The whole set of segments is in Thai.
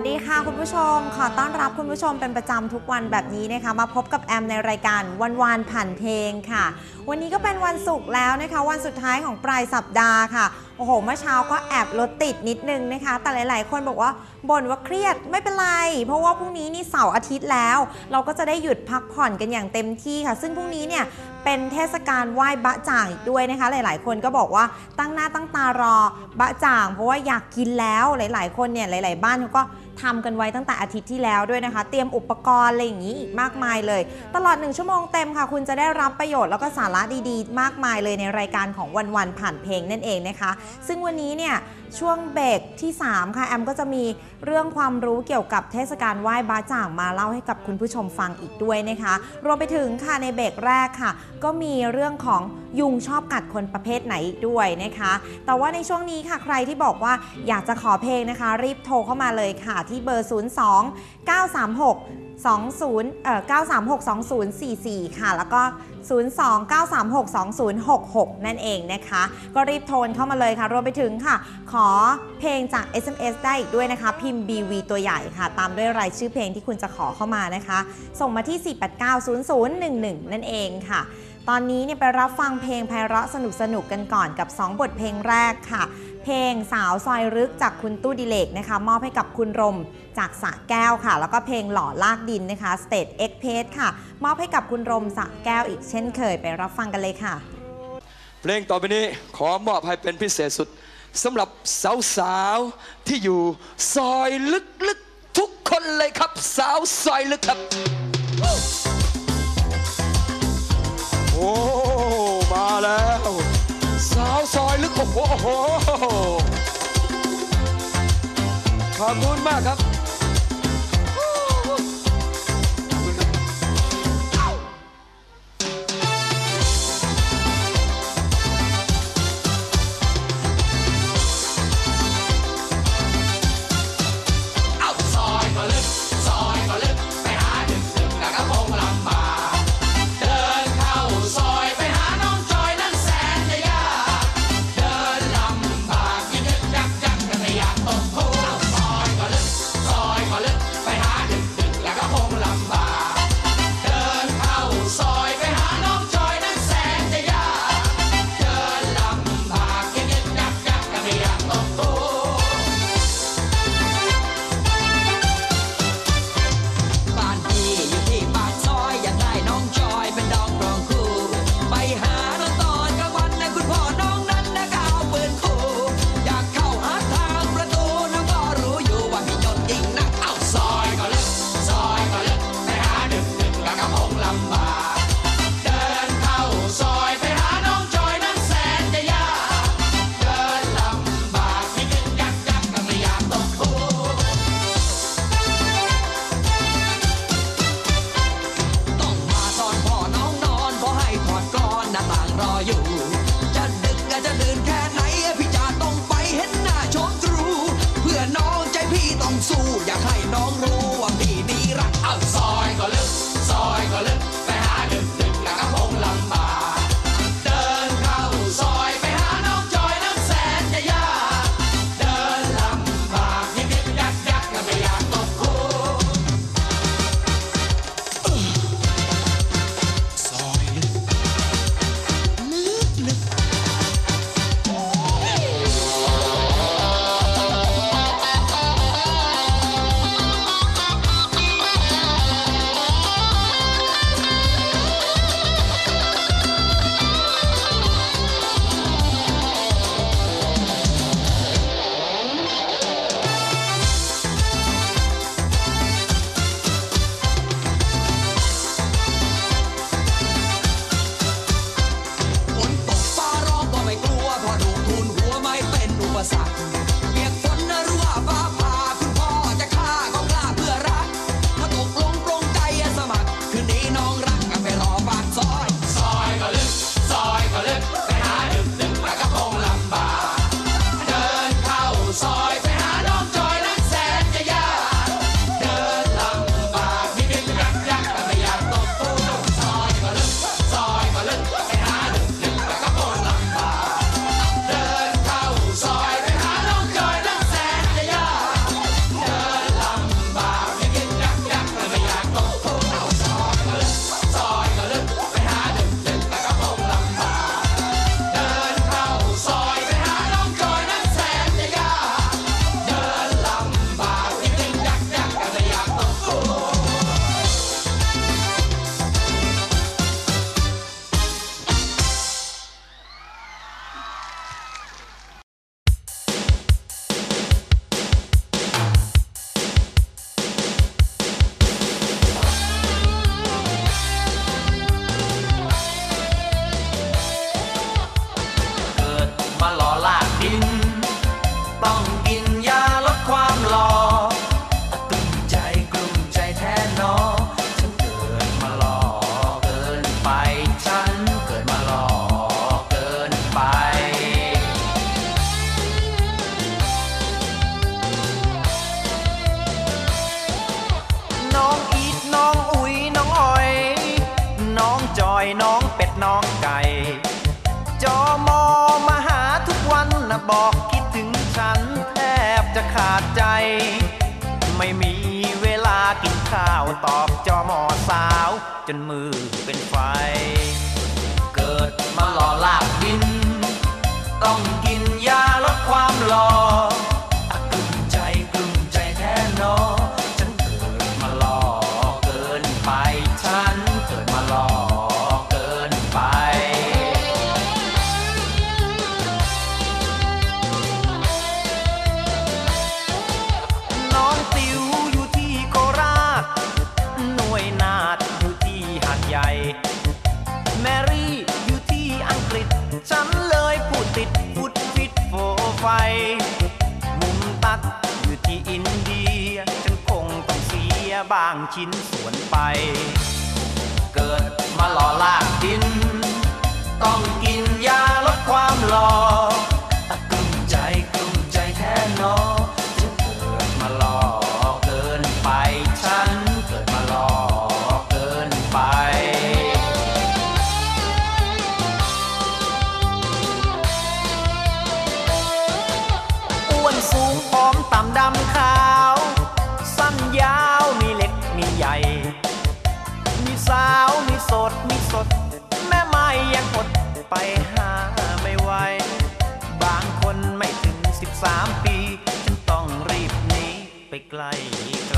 วัสดีค่ะคุณผู้ชม ขอต้อนรับคุณผู้ชมเป็นประจำทุกวันแบบนี้นะคะมาพบกับแอมในรายการวันวานผ่านเพลงค่ะ วันนี้ก็เป็นวันศุกร์แล้วนะคะ วันสุดท้ายของปลายสัปดาห์ค่ะโอ้โห เมื่อเช้าก็แอบรถติดนิดนึงนะคะ แต่หลาย ๆ คนบอกว่าบ่นว่าเครียดไม่เป็นไร เพราะว่าพรุ่งนี้นี่เสาร์อาทิตย์แล้ว เราก็จะได้หยุดพักผ่อนกันอย่างเต็มที่ค่ะ ซึ่งพรุ่งนี้เนี่ยเป็นเทศกาลไหว้บะจ่างอีกด้วยนะคะ หลาย ๆ คนก็บอกว่าตั้งหน้าตั้งตารอบะจ่าง เพราะว่าอยากกินแล้วหลาย ๆ คนเนี่ยหลาย ๆ บ้านเขาก็ ทำกันไว้ตั้งแต่อาทิตย์ที่แล้วด้วยนะคะ เตรียมอุปกรณ์อะไรอย่างนี้อีกมากมายเลย ตลอด 1 ชั่วโมงเต็มค่ะ คุณจะได้รับประโยชน์แล้วก็สาระดีๆ มากมายเลยในรายการของวันวันๆผ่านเพลงนั่นเองนะคะ ซึ่งวันนี้เนี่ยช่วงเบรกที่ 3 ค่ะ แอมก็จะมีเรื่องความรู้เกี่ยวกับเทศกาลไหว้บาจ่างมาเล่าให้กับคุณผู้ชมฟังอีกด้วยนะคะ รวมไปถึงค่ะในเบรกแรกค่ะ ก็มีเรื่องของยุงชอบกัดคนประเภทไหนด้วยนะคะ แต่ว่าในช่วงนี้ค่ะใครที่บอกว่าอยากจะขอเพลงนะคะ รีบโทรเข้ามาเลยค่ะ ที่เบอร์ 02 936 20เอ่อ936 2044 ค่ะ แล้วก็ 02-936-2066 นั่นเองนะคะ ก็รีบโทรเข้ามาเลยค่ะ รวมไปถึงค่ะ ขอเพลงจาก SMS ได้อีกด้วยนะคะ พิมพ์ BV ตัวใหญ่ค่ะ ตามด้วยรายชื่อเพลงที่คุณจะขอเข้ามานะคะ ส่งมาที่ 4890011 นั่นเองค่ะ ตอนนี้เนี่ยไปรับฟังเพลงไพเราะสนุกสนุกๆกันก่อนกับ 2 บทเพลงแรกค่ะ เพลงสาวซอยรึกจากคุณตู้ดิเลกนะคะ มอบให้กับคุณรมจากสระแก้วค่ะ แล้วก็เพลงหล่อลากดินนะคะ State X p a c e ค่ะ มอบให้กับคุณรมสระแก้วอีกเช่นเคยไปรับฟังกันเลยค่ะ เพลงต่อไปนี้ขอมอบให้เป็นพิเศษสุดสำหรับสาวๆที่อยู่ซอยลึกๆทุกคนเลยครับ สาวซอยลึกครับ โอ้ โอ้โหขอบคุณมากครับ จนมือ แมรี่อยู่ที่อังกฤษ ฉันเลยพูดติดฟุดฟิตโฟไฟ มุมตักอยู่ที่อินเดีย ฉันคงต้องเสียบางชิ้นส่วนไป เกิดมาหล่อลากดิน ต้องกินยาลดความหล่อ สูงผอมต่ำดำขาว สั้นยาวมีเล็กมีใหญ่ มีสาวมีสดมีสด แม่ไม่ยังอดไปหาไม่ไหวบางคนไม่ถึงสิบสามปี ฉันต้องรีบหนีไปไกลไกล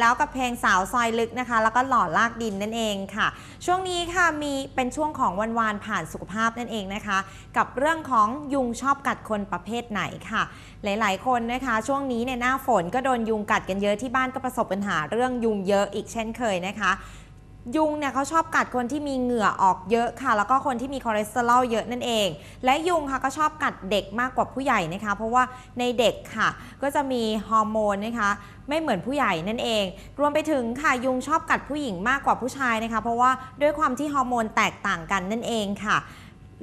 แล้วกับเพลงสาวซอยลึกนะคะ แล้วก็หล่อลากดินนั่นเองค่ะ ช่วงนี้ค่ะมีเป็นช่วงของวันวานผ่านสุขภาพนั่นเองนะคะ กับเรื่องของยุงชอบกัดคนประเภทไหนค่ะ หลาย ๆ คนนะคะ ช่วงนี้ในหน้าฝนก็โดนยุงกัดกันเยอะที่บ้านก็ประสบปัญหาเรื่องยุงเยอะอีกเช่นเคยนะคะ ยุงเนี่ยเขาชอบกัดคนที่มีเหงื่อออกเยอะค่ะ แล้วก็คนที่มีคอเลสเตอรอลเยอะนั่นเอง และยุงค่ะก็ชอบกัดเด็กมากกว่าผู้ใหญ่นะคะ เพราะว่าในเด็กค่ะ ก็จะมีฮอร์โมนนะคะไม่เหมือนผู้ใหญ่นั่นเอง รวมไปถึงค่ะยุงชอบกัดผู้หญิงมากกว่าผู้ชายนะคะ เพราะว่าด้วยความที่ฮอร์โมนแตกต่างกันนั่นเองค่ะ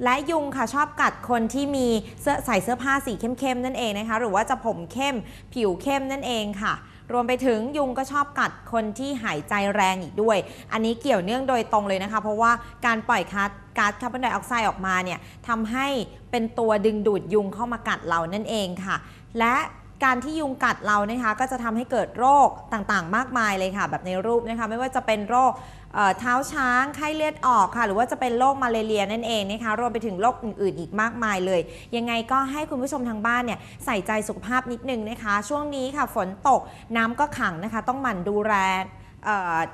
และยุงค่ะชอบกัดคนที่มีเสื้อใส่เสื้อผ้าสีเข้มๆนั่นเองนะคะ หรือว่าจะผมเข้มผิวเข้มนั่นเองค่ะ รวมไปถึงยุงก็ชอบกัดคนที่หายใจแรงอีกด้วย อันนี้เกี่ยวเนื่องโดยตรงเลยนะคะ เพราะว่าการปล่อยก๊าซก๊าซคาร์บอนไดออกไซด์ออกมาเนี่ยทำให้เป็นตัวดึงดูดยุงเข้ามากัดเรานั่นเองค่ะ และ การที่ยุงกัดเรานะคะก็จะทำให้เกิดโรคต่างๆ มากมายเลยค่ะ แบบในรูปนะคะไม่ว่าจะเป็นโรคเท้าช้างไข้เลือดออกค่ะ หรือว่าจะเป็นโรคมาเลเรียนั่นเองนะคะรวมไปถึงโรคอื่นๆ อีกมากมายเลย ยังไงก็ให้คุณผู้ชมทางบ้านเนี่ยใส่ใจสุขภาพนิดนึงนะคะ ช่วงนี้ค่ะฝนตกน้ำก็ขังนะคะ ต้องหมั่นดูแล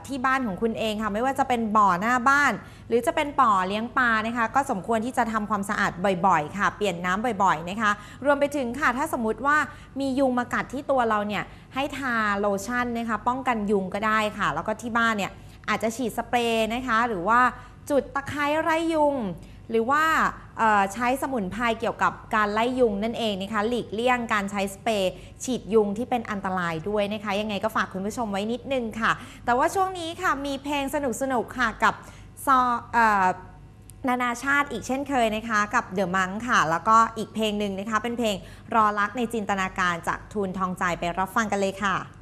ที่บ้านของคุณเองค่ะไม่ว่าจะเป็นบ่อหน้าบ้าน หรือจะเป็นบ่อเลี้ยงปลานะคะก็สมควรที่จะทำความสะอาดบ่อยๆ ค่ะ เปลี่ยนน้ำบ่อยๆนะคะ รวมไปถึงค่ะถ้าสมมุติว่ามียุงมากัดที่ตัวเราเนี่ยให้ทาโลชั่นนะคะป้องกันยุงก็ได้ค่ะ แล้วก็ที่บ้านเนี่ยอาจจะฉีดสเปรย์นะคะ หรือว่าจุดตะไคร้ไล่ยุง หรือว่า ใช้สมุนไพรเกี่ยวกับการไล่ยุงนั่นเองนะคะหลีกเลี่ยงการใช้สเปรย์ฉีดยุงที่เป็นอันตรายด้วยนะคะยังไงก็ฝากคุณผู้ชมไว้นิดนึงค่ะ แต่ว่าช่วงนี้ค่ะมีเพลงสนุกๆค่ะกับซอเอ่อนานาชาติอีกเช่นเคยนะคะ กับเดอะมังค่ะ แล้วก็อีกเพลงหนึ่งนะคะ เป็นเพลงรอรักในจินตนาการจากทูนทองใจไปรับฟังกันเลยค่ะ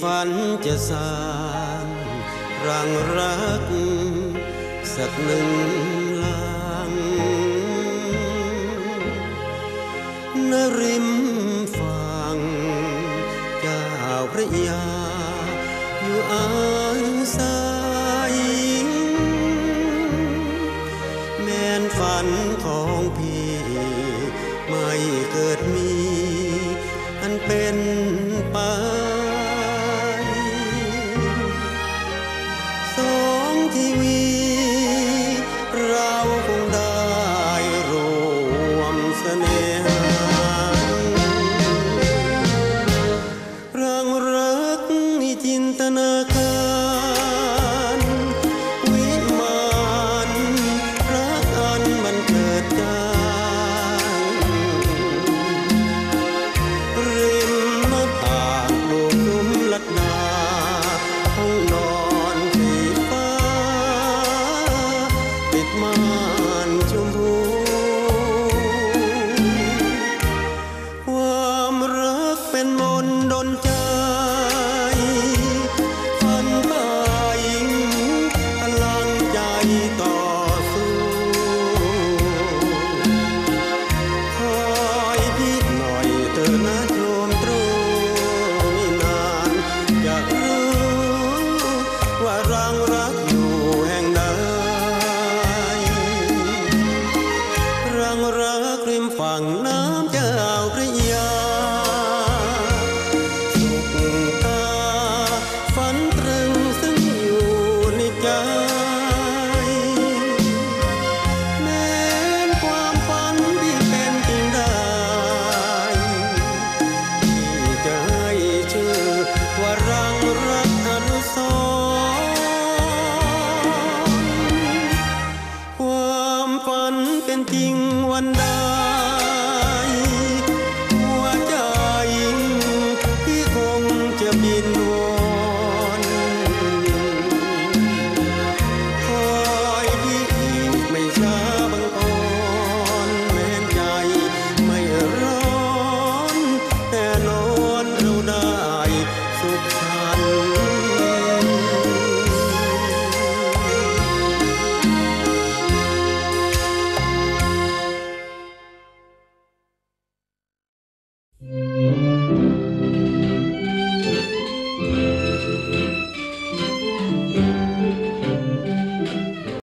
ฝันจะสร้างรังรัก สักหนึ่งลางนริมฝั่งเจ้าพระยา ปิดม่านชมพู hoàng nam cha